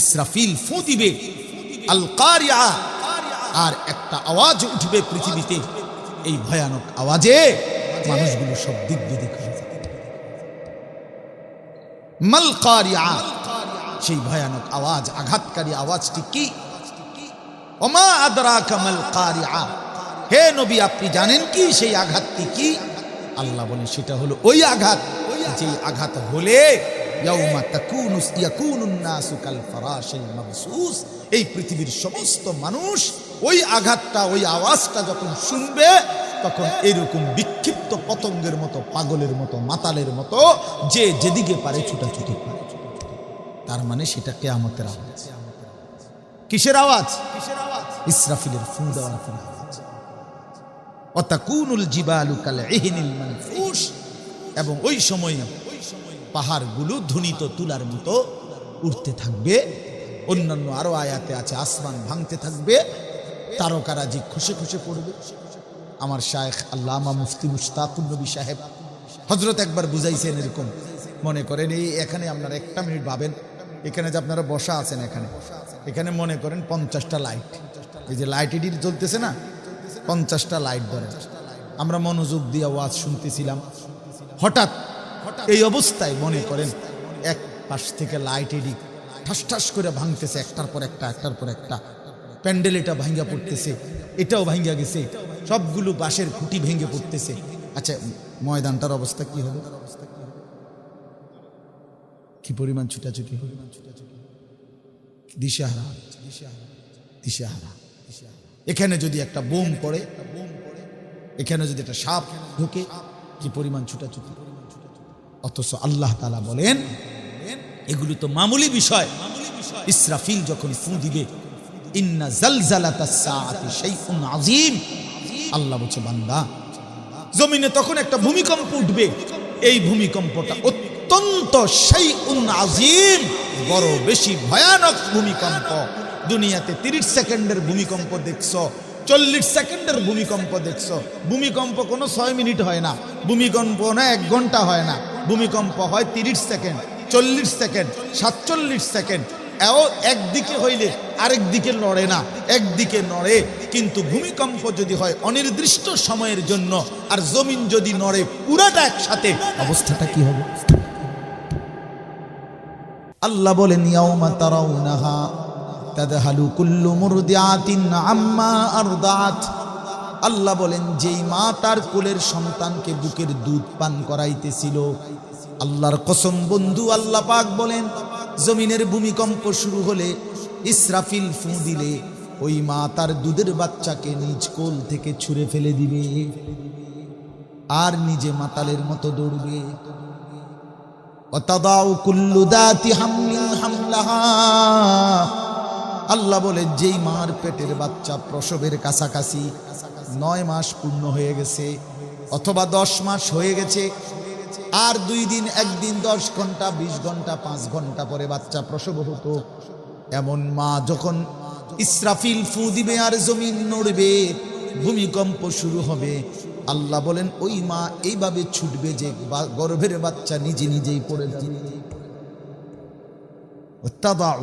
ইসরাফিল ফু দিবে আল কারিয়া আর একটা আওয়াজ উঠবে পৃথিবীতে। এই ভয়ানক আওয়াজে মানুষগুলো সব দিক বিদিক সেই ভয়ানক আওয়াজ, আঘাতকারী আওয়াজটি কি? ওমা আদরা কামাল কারিয়া হে নবী, আপনি জানেন কি সেই আঘাতটি কি? আল্লাহ বলেন, সেটা হলো ওই আঘাত। যে আঘাত হলে ইয়াউমা তাকুনু ইয়াকুনুন নাসু কাল ফারাশিল মাবসুস। এই পৃথিবীর সমস্ত মানুষ ওই আঘাতটা, ওই আওয়াজটা যখন শুনবে, তখন এরকম বিক্ষিপ্ত পতঙ্গের মতো, পাগলের মতো, মাতালের মতো, যে যেদিকে পারে ছুটাছুটি করে। তার মানে সেটা কেয়ামতের আওয়াজ। কিসের আওয়াজ? ইসরাফিলের ফু দেওয়ার ফলে আওয়াজ অতাকুনুল জিবালু কাল মানফুস। এবং ওই সময় পাহাড়গুলো ধুনিত তুলার মতো উঠতে থাকবে। অন্যান্য আরও আয়াতে আছে, আসমান ভাঙতে থাকবে, তারকারাজি খুশে খুশে পড়বে। আমার শায়েখ আল্লামা মুফতি মুস্তাকুর নবী সাহেব হজরত একবার বুঝাইছেন এরকম। মনে করেন, এই এখানে আপনারা একটা মিনিট ভাবেন, এখানে যে আপনারা বসা আছেন এখানে এখানে মনে করেন পঞ্চাশটা লাইট। এই যে লাইট এডিট জ্বলতেছে না, পঞ্চাশটা লাইট ধরে। আমরা মনোযোগ দিয়ে ওয়াজ শুনতেছিলাম। হঠাৎ এই অবস্থায় মনে করেন এক পাশ থেকে লাইট এডিট ঠাস ঠাস করে ভাঙতেছে, একটার পর একটা, একটার পর একটা। প্যান্ডেল এটা ভাঙ্গা পড়তেছে, এটাও ভাঙ্গা গেছে। সবগুলো বাঁশের খুঁটি ভেঙে পড়তেছে। আচ্ছা ময়দানটার অবস্থা কি হবে? কি পরিমাণ ছুটাছুটি দিশাহারা দিশাহারা। এখানে যদি একটা বোম পড়ে, এখানে যদি একটা সাপ ঢুকে, কি পরিমাণ ছুটাছুটি? অথচ আল্লাহ তালা বলেন, এগুলো তো মামুলি বিষয়। ইসরাফিল যখন ফু দিবে আল্লাহ বলছে, বান্দা, জমিনে তখন একটা ভূমিকম্প উঠবে। এই ভূমিকম্পটা অত্যন্ত শাইউন আযীম, বড় বেশি ভয়ানক ভূমিকম্প। দুনিয়াতে 30 সেকেন্ডের ভূমিকম্প দেখছ, চল্লিশ সেকেন্ডের ভূমিকম্প দেখছ। ভূমিকম্প কোনো ছয় মিনিট হয় না, ভূমিকম্প না এক ঘণ্টা হয় না। ভূমিকম্প হয় তিরিশ সেকেন্ড, চল্লিশ সেকেন্ড, সাতচল্লিশ সেকেন্ড। এও একদিকে হইলে আরেক দিকে নড়ে না, একদিকে নড়ে। কিন্তু ভূমিকম্প যদি হয় অনির্দিষ্ট সময়ের জন্য, আর জমিন যদি নড়ে পুরাটা একসাথে, অবস্থাটা কি হবে? আল্লাহ তারাউনাহা তাদহালু কুল্লু মুরদিআতিন আম্মা আল্লাহ বলেন, যেই মা তার কোলের সন্তানকে বুকের দুধ পান করাইতেছিল, আল্লাহর কসম বন্ধু আল্লাহ পাক বলেন, জমিনের ভূমিকম্প শুরু হলে ইসরাফিল ফু দিলে ওই মা তার দুধের বাচ্চাকে নিজ কোল থেকে ছুঁড়ে ফেলে দিবে আর নিজে মাতালের মতো দৌড়বে। আল্লাহ বলে যেই মার পেটের বাচ্চা প্রসবের কাছাকাছি নয় মাস পূর্ণ হয়ে গেছে, অথবা দশ মাস হয়ে গেছে, আর দুই দিন, একদিন দশ ঘণ্টা, বিশ ঘণ্টা, পাঁচ ঘণ্টা পরে বাচ্চা প্রসব হতো এমন মা যখন ইসরাফিল ফু দিবে আর জমিন নড়বে, ভূমিকম্প শুরু হবে। আল্লাহ বলেন, ওই মা এইভাবে ছুটবে যে গর্ভের বাচ্চা নিজে নিজেই পড়ে ওয়াত্তাদাউ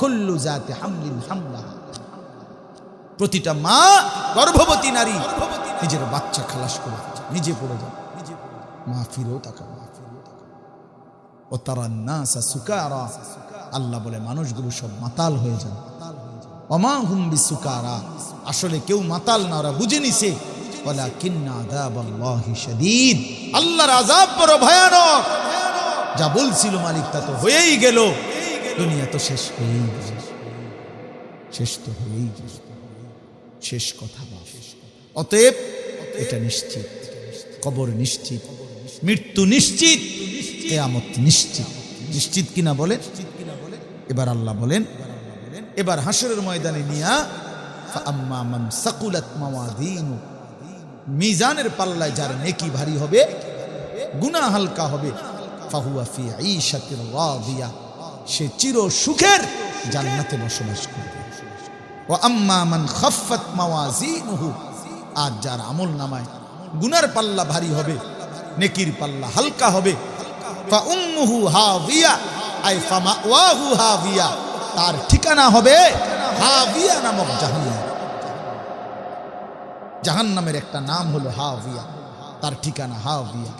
কুল্লু জাতি হামলিন হামলাহা। প্রতিটা মা গর্ভবতী নারী নিজের বাচ্চা খালাস করে নিজে পড়ে যায় মা ফিরেও তাকা ও তারা নাসা সুকারা, আল্লাহ বলে মানুষগুলো সব মাতাল হয়ে যায় অমা হুম্বি সুকারা আসলে কেউ মাতাল না, ওরা বুঝে নিছে। যা বলছিল মালিক তা তো হয়েই গেল। দুনিয়া তো শেষ হয়েই শেষ তো হয়েই গেল। শেষ কথা বা অতএব এটা নিশ্চিত, কবর নিশ্চিত, মৃত্যু নিশ্চিত, কেয়ামত নিশ্চিত। নিশ্চিত কিনা বলেন? এবার আল্লাহ বলেন, এবার হাসরের ময়দানে নিয়া মিজানের পাল্লায় যার নেকি ভারী হবে, গুনাহ হালকা হবে, ফাহুয়া ফি ঈশাতির রাদিয়া। সে চির সুখের জান্নাতে বসবাস করবে। ও আম্মা মান খাফফাত মাওয়াজিনুহু আর যার আমল নামায় গুনার পাল্লা ভারী হবে, নেকির পাল্লা হালকা হবে। ফা উম্মুহু হাবিয়া আই ফামাওয়াহু হাবিয়া তার ঠিকানা হবে হাবিয়া নামক জাহান্নাম। জাহান্নামের একটা নাম হলো হাবিয়া তার ঠিকানা হাবিয়া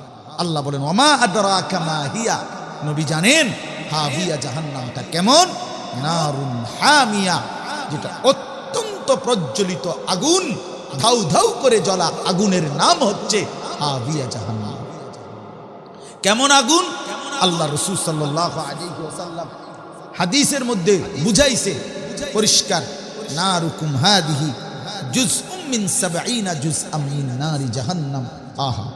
আল্লাহ বলেন ওমা আদরা কামা হিয়া? নবী জানেন হাবিয়া জাহান্নামটা কেমন? নারুন হামিয়া। যেটা অত্যন্ত প্রজ্বলিত আগুন, ধাউ ধাউ করে জ্বলা আগুনের নাম হচ্ছে হাবিয়া জাহান্নাম। কেমন আগুন? আল্লাহ রসুল সাল্লাহ আলাইসাল্লাম হাদিসের মধ্যে বুঝাইছে, পরিষ্কার না রুকুম হাদিহি জুজ উম্মিন সাবঈনা জুজ আমিন নারি জাহান্নাম। আহা,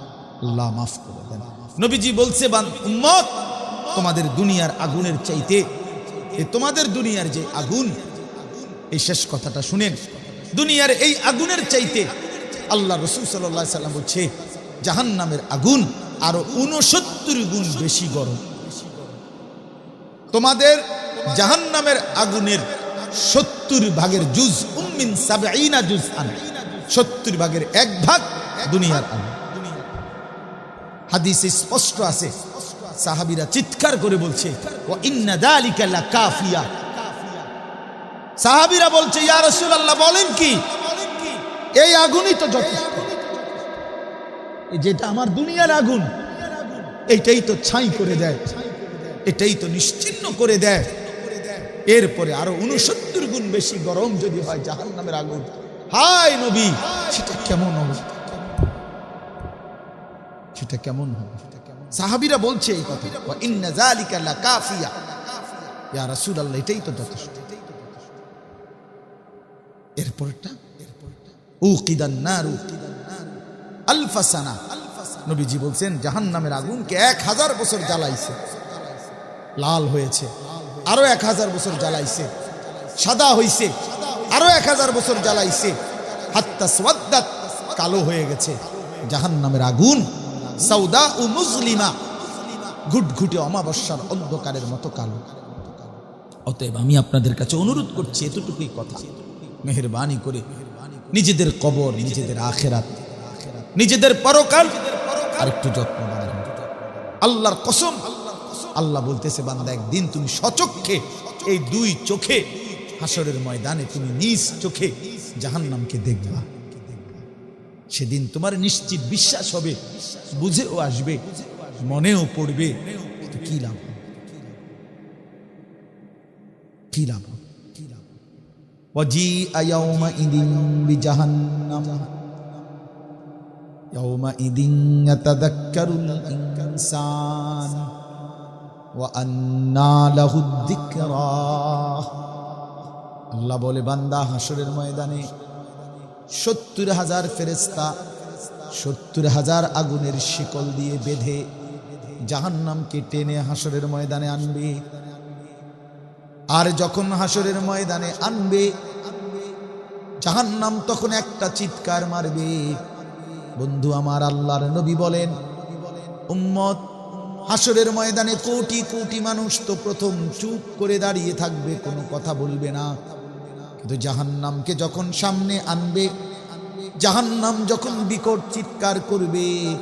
আল্লাহ মাফ করে দেন। নবীজি বলছে, বান উম্মত, তোমাদের দুনিয়ার আগুনের চাইতে তোমাদের দুনিয়ার যে আগুন এই শেষ কথাটা শুনেন। দুনিয়ার এই আগুনের চাইতে আল্লাহ রসুল সাল্লাহ সাল্লাম বলছে, জাহান্নামের আগুন আরও উনসত্তর গুণ বেশি গরম। তোমাদের জাহান্নামের আগুনের সত্তর ভাগের জুজ, উম্মিন সাবঈনা জুজ আন। সত্তর ভাগের এক ভাগ দুনিয়ার আগুন। হাদিসে স্পষ্ট আছে, সাহাবীরা চিৎকার করে বলছে ও ইন্না দালিকা লাকাফিয়া। সাহাবীরা বলছে, ইয়া রাসূলুল্লাহ, বলেন কি? এই আগুনই তো যথেষ্ট। যেটা আমার দুনিয়ার আগুন এইটাই তো ছাই করে দেয়, এটাই তো নিশ্চিন্ন করে দেয়। এরপরে আরও উনসত্তর গুণ বেশি গরম যদি হয় জাহান নামের আগুন। হাই নবী, সেটা কেমন হবে? সেটা কেমন হবে? সাহাবিরা বলছে এই কথা। ইন্না যালিকা লাকাফিয়া। ইয়া রাসূলুল্লাহ, এটাই তো যথেষ্ট। এরপরটা? নারু। আলফাসানা নবীজি বলছেন, জাহান্নামের আগুনকে এক হাজার বছর জ্বালাইছে। লাল হয়েছে, আরও এক হাজার বছর জ্বালাইছে। সাদা হইছে, আরও এক হাজার বছর জ্বালাইছে। হাত্তা কালো হয়ে গেছে। জাহান্নামের আগুন সৌদা ও মুসলিমা ঘুটঘুটে অমাবস্যার অন্ধকারের মতো কালো। অতএব আমি আপনাদের কাছে অনুরোধ করছি, এতটুকুই কথা। মেহরবানি করে নিজেদের কবর, নিজেদের আখেরাত, নিজেদের পরকাল আর একটু যত্ন আল্লাহর কসম, আল্লাহ বলতেছে, বান্দা, একদিন তুমি সচক্ষে এই দুই চোখে হাসরের ময়দানে তুমি নিজ চোখে জাহান্নামকে দেখবা। সেদিন তোমার নিশ্চিত বিশ্বাস হবে, বুঝেও আসবে, মনেও পড়বে কি লাভ? কি লাভ? وجيء يومئذ بجهنم يومئذ يتذكر الإنسان وأنى له الذكرى আল্লাহ বলে বান্দা হাসরের ময়দানে সত্তর হাজার ফেরেস্তা সত্তর হাজার আগুনের শিকল দিয়ে বেঁধে জাহান্নামকে টেনে হাসরের ময়দানে আনবে আর যখন হাসরের ময়দানে আনবে, জাহান্নাম তখন একটা চিৎকার মারবে। বন্ধু, আমার আল্লাহর নবী বলেন, উম্মত, হাসরের ময়দানে কোটি কোটি মানুষ তো প্রথম চুপ করে দাঁড়িয়ে থাকবে, কোনো কথা বলবে না। কিন্তু জাহান্নামকে যখন সামনে আনবে, জাহান্নাম যখন বিকট চিৎকার করবে,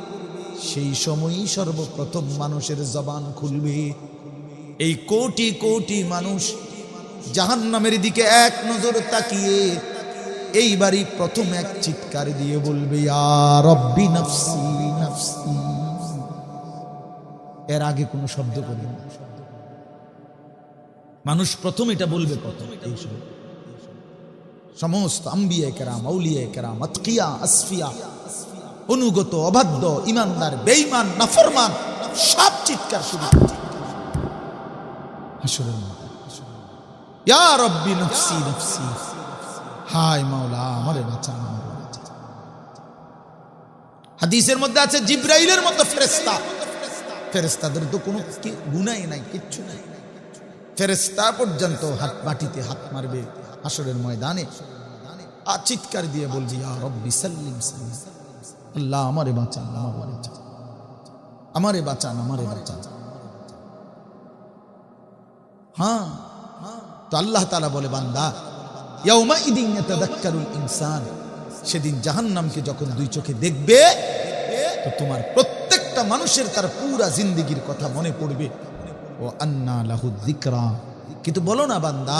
সেই সময়ই সর্বপ্রথম মানুষের জবান খুলবে। এই কোটি কোটি মানুষ জাহান্নামের দিকে এক নজর তাকিয়ে এইবারই প্রথম এক চিৎকার দিয়ে বলবে, "ইয়া রব্বি নফসি নফসি। এর আগে কোনো শব্দ করবে না মানুষ প্রথম এটা বলবে প্রথম সমস্ত আম্বিয়া কেরাম, আউলিয়া কেরাম, আতকিয়া, আসফিয়া, অনুগত, অবাধ্য, ইমানদার বেইমান নাফরমান, সব চিৎকার শুরু। হাদিসের মধ্যে আছে, জিব্রাইলের মতো ফেরেস্তা ফেরেস্তাদের তো কোনো গুনাই নাই, কিচ্ছু নাই। ফেরেস্তা পর্যন্ত হাত মাটিতে হাত মারবে আসরের ময়দানে। চিৎকার দিয়ে বলছি সাল্লিম। আল্লাহ আমারে বাঁচান আমারে বাঁচান। আমারে বাঁচান আমারে বাঁচান। হ্যাঁ। তো আল্লাহ তালা বলে, বান্দা ইয়াউমা ইদিন ইয়াতাদাক্কারুল ইনসান, সেদিন জাহান্নামকে যখন দুই চোখে দেখবে, তো তোমার প্রত্যেকটা মানুষের তার পুরা জিন্দিগির কথা মনে পড়বে। ও আন্না লাহু যিকরা। কিন্তু বলো না, বান্দা,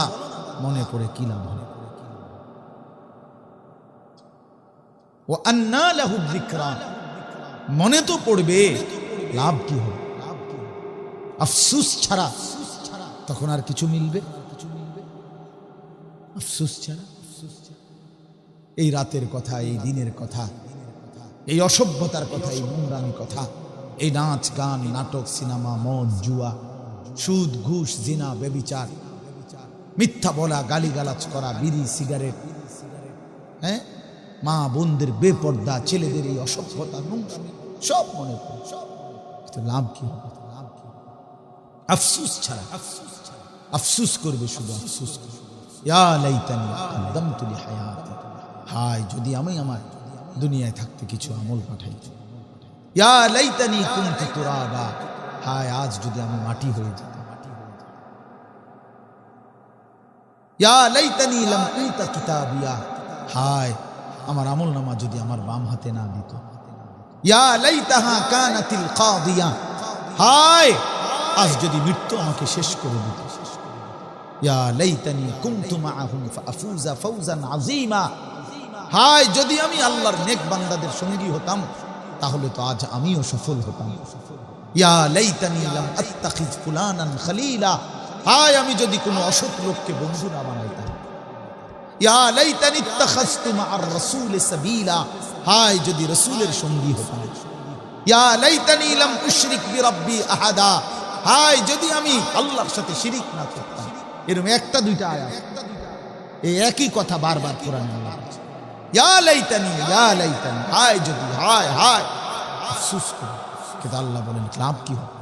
মনে পড়ে কি লাভ হবে? ও আন্না লাহু যিকরা। মনে তো পড়বে, লাভ কি হবে? আফসুস ছাড়া তখন আর কিছু মিলবে? আফসুস ছাড়া? এই রাতের কথা, এই দিনের কথা, এই অসভ্যতার কথা, এই নোংরামি কথা, এই নাচ, গান, নাটক, সিনেমা, মদ, জুয়া, সুদ, ঘুষ, জিনা, বেবিচার, মিথ্যা বলা, গালিগালাজ করা, বিড়ি, সিগারেট হ্যাঁ? মা, বোনদের বেপর্দা, ছেলেদের এই অসভ্যতা সব মনে পড়ে। লাভ লাভ কি হবে? আফসুস ছাড়া, আফসুস করবে শুধু আফসুস। করবে লিহায়াতি। হায়, যদি আমি আমার দুনিয়ায় থাকতে কিছু আমল পাঠাই। ইয়া লাইতানি কুনতু তুরাবা। হায়, আজ যদি আমি মাটি হয়ে যেতাম। ইয়া লাইতানি লাম উতা কিতাবিয়া। হায়, আমার আমল নামা যদি আমার বাম হাতে না দিত। ইয়া লাইতাহা কানাতিল কাদিয়া। হায় আজ যদি মৃত্যু আমাকে শেষ করে দিত। হায়, যদি আমি আল্লাহর নেক বান্দাদের সঙ্গী হতাম, তাহলে তো আজ আমিও সফল হতাম। হায়, আমি যদি কোনো অসৎ লোককে বন্ধু না বানাইতাম। হায়, যদি রাসূলের সঙ্গী হতাম। ইয়া লাইতানি লাম উশরিক বিরাব্বি আহাদা। হায়, যদি আমি আল্লাহর সাথে শিরিক না করতাম। এরকম একটা দুইটা আয়া এই একই কথা বারবার কোরআন ইয়া লাইতানি, হায় যদি, হায় হায়। আফসুস করি। কিন্তু আল্লাহ বলেন, লাভ কি হবে?